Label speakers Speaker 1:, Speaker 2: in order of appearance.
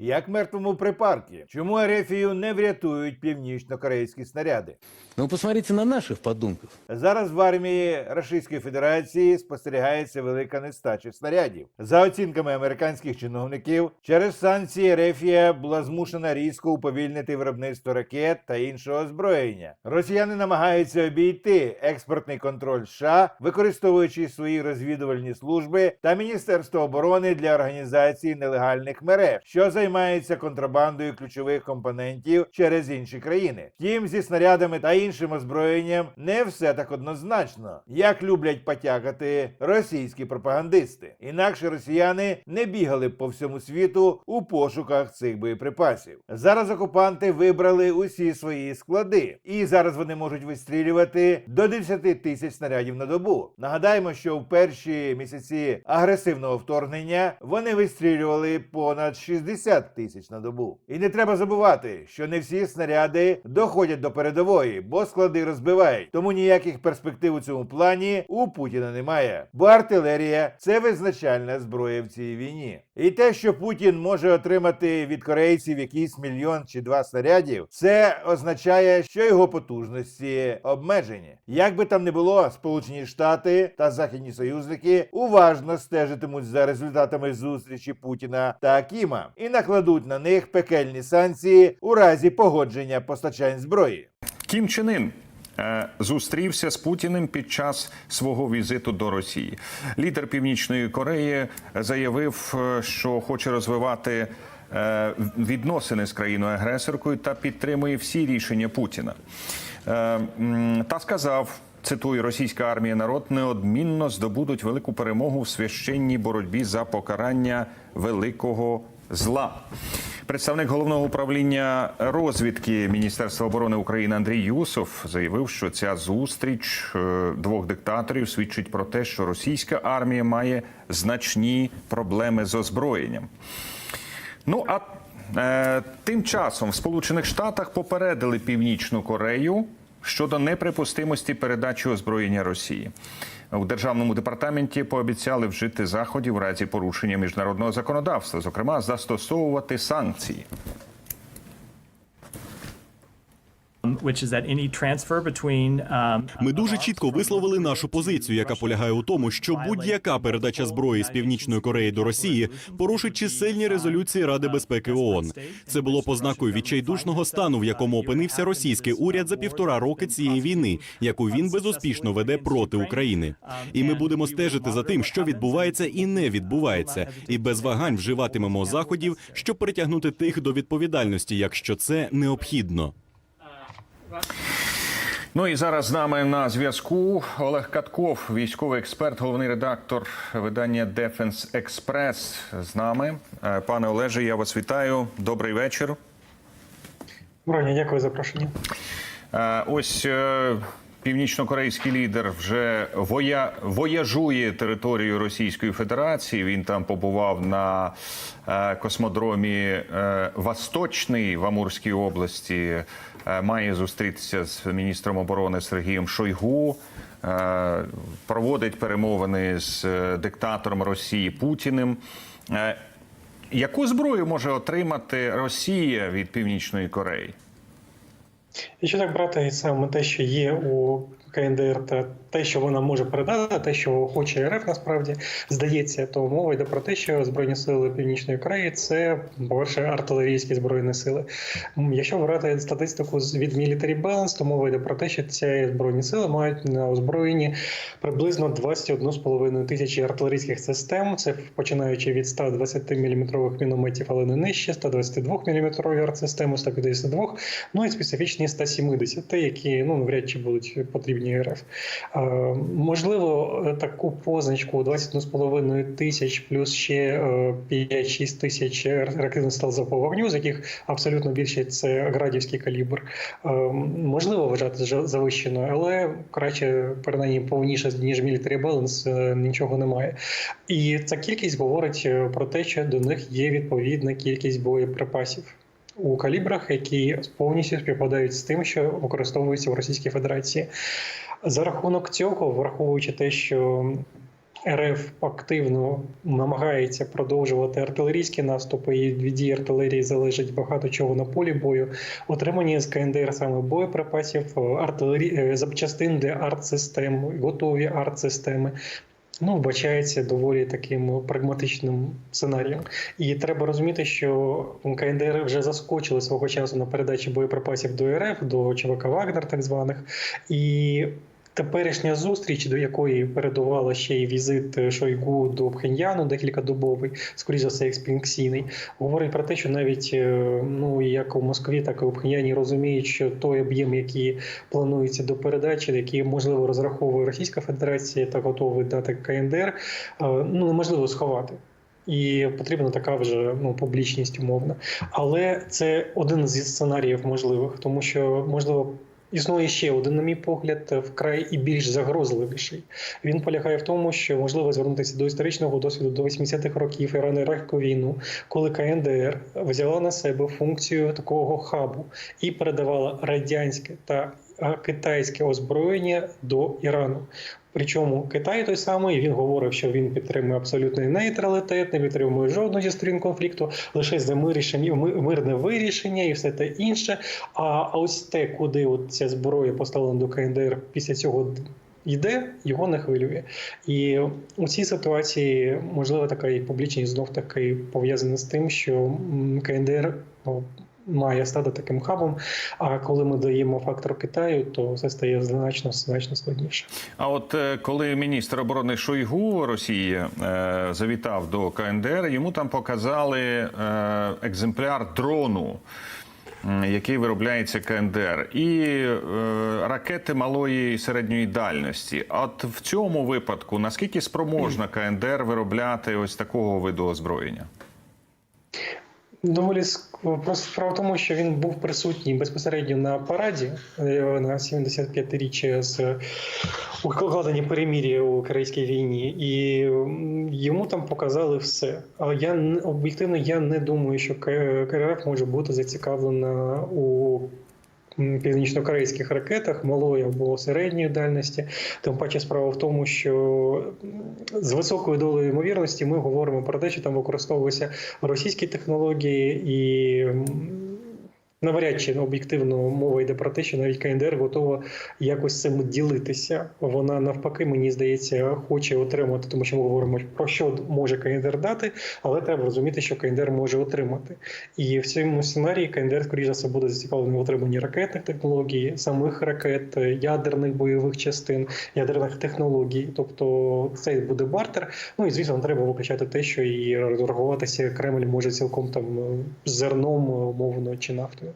Speaker 1: Як мертвому припарки. Чому Ерефію не врятують північно-корейські снаряди?
Speaker 2: Ну, посмотрите на наших подонков.
Speaker 1: Зараз в армії Російської Федерації спостерігається велика нестача снарядів. За оцінками американських чиновників, через санкції Рефія була змушена різко уповільнити виробництво ракет та іншого озброєння. Росіяни намагаються обійти експортний контроль США, використовуючи свої розвідувальні служби та Міністерство оборони для організації нелегальних мереж, що займаються контрабандою ключових компонентів через інші країни. Втім, зі снарядами та іншим озброєнням не все так однозначно, як люблять потякати російські пропагандисти. Інакше росіяни не бігали б по всьому світу у пошуках цих боєприпасів. Зараз окупанти вибрали усі свої склади, і зараз вони можуть вистрілювати до 10 тисяч снарядів на добу. Нагадаємо, що в перші місяці агресивного вторгнення вони вистрілювали понад 60 тисяч на добу. І не треба забувати, що не всі снаряди доходять до передової, бо склади розбивають. Тому ніяких перспектив у цьому плані у Путіна немає. Бо артилерія це визначальна зброя в цій війні. І те, що Путін може отримати від корейців якийсь мільйон чи два снарядів, це означає, що його потужності обмежені. Як би там не було, Сполучені Штати та західні союзники уважно стежитимуть за результатами зустрічі Путіна та Кіма і накладуть на них пекельні санкції у разі погодження постачань зброї.
Speaker 3: Кім Чен Ін зустрівся з Путіним під час свого візиту до Росії. Лідер Північної Кореї заявив, е, що хоче розвивати е, відносини з країною агресоркою та підтримує всі рішення Путіна. Е, Та сказав. Цитую, російська армія народ неодмінно здобудуть велику перемогу в священній боротьбі за покарання великого зла. Представник головного управління розвідки Міністерства оборони України Андрій Юсов заявив, що ця зустріч е, двох диктаторів свідчить про те, що російська армія має значні проблеми з озброєнням. Ну а е, тим часом в Сполучених Штатах попередили Північну Корею щодо неприпустимості передачі озброєння Росії. У державному департаменті пообіцяли вжити заходів в разі порушення міжнародного законодавства, зокрема застосовувати санкції.
Speaker 4: Ми дуже чітко висловили нашу позицію, яка полягає у тому, що будь-яка передача зброї з північної Кореї до Росії порушить чисельні резолюції Ради безпеки ООН. Це було познакою відчайдушного стану, в якому опинився російський уряд за півтора роки цієї війни, яку він безуспішно веде проти України. І ми будемо стежити за тим, що відбувається і не відбувається, і без вагань вживатимемо заходів, щоб притягнути тих до відповідальності, якщо це необхідно.
Speaker 3: Ну і зараз з нами на зв'язку Олег Катков, військовий експерт, головний редактор видання Defense Експрес. з нами. Е, Пане Олеже, я вас вітаю. Добрий вечір.
Speaker 5: Броня, дякую за запрошення.
Speaker 3: Е, Ось е, північно-корейський лідер вже воя... вояжує територію Російської Федерації. Він там побував на е, космодромі е, Восточний в Амурській області. Е, Має зустрітися з міністром оборони Сергієм Шойгу. Е, Проводить перемовини з е, диктатором Росії Путіним. Е, Яку зброю може отримати Росія від Північної Кореї?
Speaker 5: Якщо так брати саме те, що є у КНДР, та те, що вона може передати, те, що хоче РФ, насправді здається, то мова йде про те, що збройні сили Північної Кореї це по-перше, артилерійські збройні сили. Якщо брати статистику від Military Balance, то мова йде про те, що ці збройні сили мають на озброєнні приблизно 21,5 тисячі артилерійських систем. Це починаючи від 120 мм мінометів, але не нижче, 122 мм артсистеми, 152, ну і специфічні 170, які ну навряд чи будуть потрібні РФ. Е, можливо, е, таку позначку 21,5 тисяч плюс ще е, 5-6 тисяч ракетних стал залпового вогню, з яких абсолютно більшість це градівський калібр. Е, можливо вважати за- завищеною, але краще принаймні повніше ніж Military Balance е, нічого немає. І ця кількість говорить е, про те, що до них є відповідна кількість боєприпасів. У калібрах, які повністю співпадають з тим, що використовується в Російській Федерації, за рахунок цього, враховуючи те, що РФ активно намагається продовжувати артилерійські наступи, і від дії артилерії залежить багато чого на полі бою. Отримання з КНДР саме боєприпасів, артилерії запчастин для арт-систем, готові арт-системи. Ну, вбачається доволі таким прагматичним сценарієм. І треба розуміти, що КНДР вже заскочили свого часу на передачі боєприпасів до РФ, до ЧВК Вагнер, так званих. І теперішня зустріч, до якої передувала ще й візит Шойгу до Пхеньяну, декількадобовий, скоріш за все, експінкційний, говорить про те, що навіть е, ну як у Москві, так і у Пхеньяні розуміють, що той об'єм, який планується до передачі, який можливо розраховує Російська Федерація та готовий дати КНДР, е, ну неможливо сховати. І потрібна така вже ну публічність умовна. Але це один зі сценаріїв можливих, тому що можливо. Існує ще один, на мій погляд, вкрай і більш загрозливіший. Він полягає в тому, що можливо звернутися до історичного досвіду до 80-х років Ірано-Іракську війну, коли КНДР взяла на себе функцію такого хабу і передавала радянське та китайське озброєння до Ірану. Причому Китай той самий він говорив, що він підтримує абсолютний нейтралітет, не підтримує жодну зі сторін конфлікту, лише за мирне вирішення і все те інше. А, ось те, куди ця зброя поставлена до КНДР після цього йде, його не хвилює. І у цій ситуації можливо така і публічність знов таки пов'язана з тим, що КНДР. о, Має стати таким хабом. А коли ми даємо фактор Китаю, то все стає значно значно складніше.
Speaker 3: А от е, коли міністр оборони Шойгу Росії е, завітав до КНДР, йому там показали е, екземпляр дрону. Який виробляється КНДР, і е, ракети малої і середньої дальності. От в цьому випадку наскільки спроможна КНДР виробляти ось такого виду озброєння?
Speaker 5: Доволі ск- просто справа в тому, що він був присутній безпосередньо на параді е, на 75-річчя з укладення перемір'я у Корейській війні, і йому там показали все. Але я об'єктивно я не думаю, що КРФ може бути зацікавлена у північнокорейських ракетах малої або середньої дальності. Тим паче справа в тому, що з високою долею ймовірності ми говоримо про те, що там використовуються російські технології, і навряд чи об'єктивно мова йде про те, що навіть КНДР готова якось цим ділитися. Вона навпаки, мені здається, хоче отримати, тому що ми говоримо про що може КНДР дати, але треба розуміти, що КНДР може отримати. І в цьому сценарії КНДР, скоріше за все, буде зацікавлений в отриманні ракетних технологій, самих ракет, ядерних бойових частин, ядерних технологій. Тобто це буде бартер. Ну і звісно, треба виключати те, що і торгуватися Кремль може цілком там зерном, умовно чи нафтою.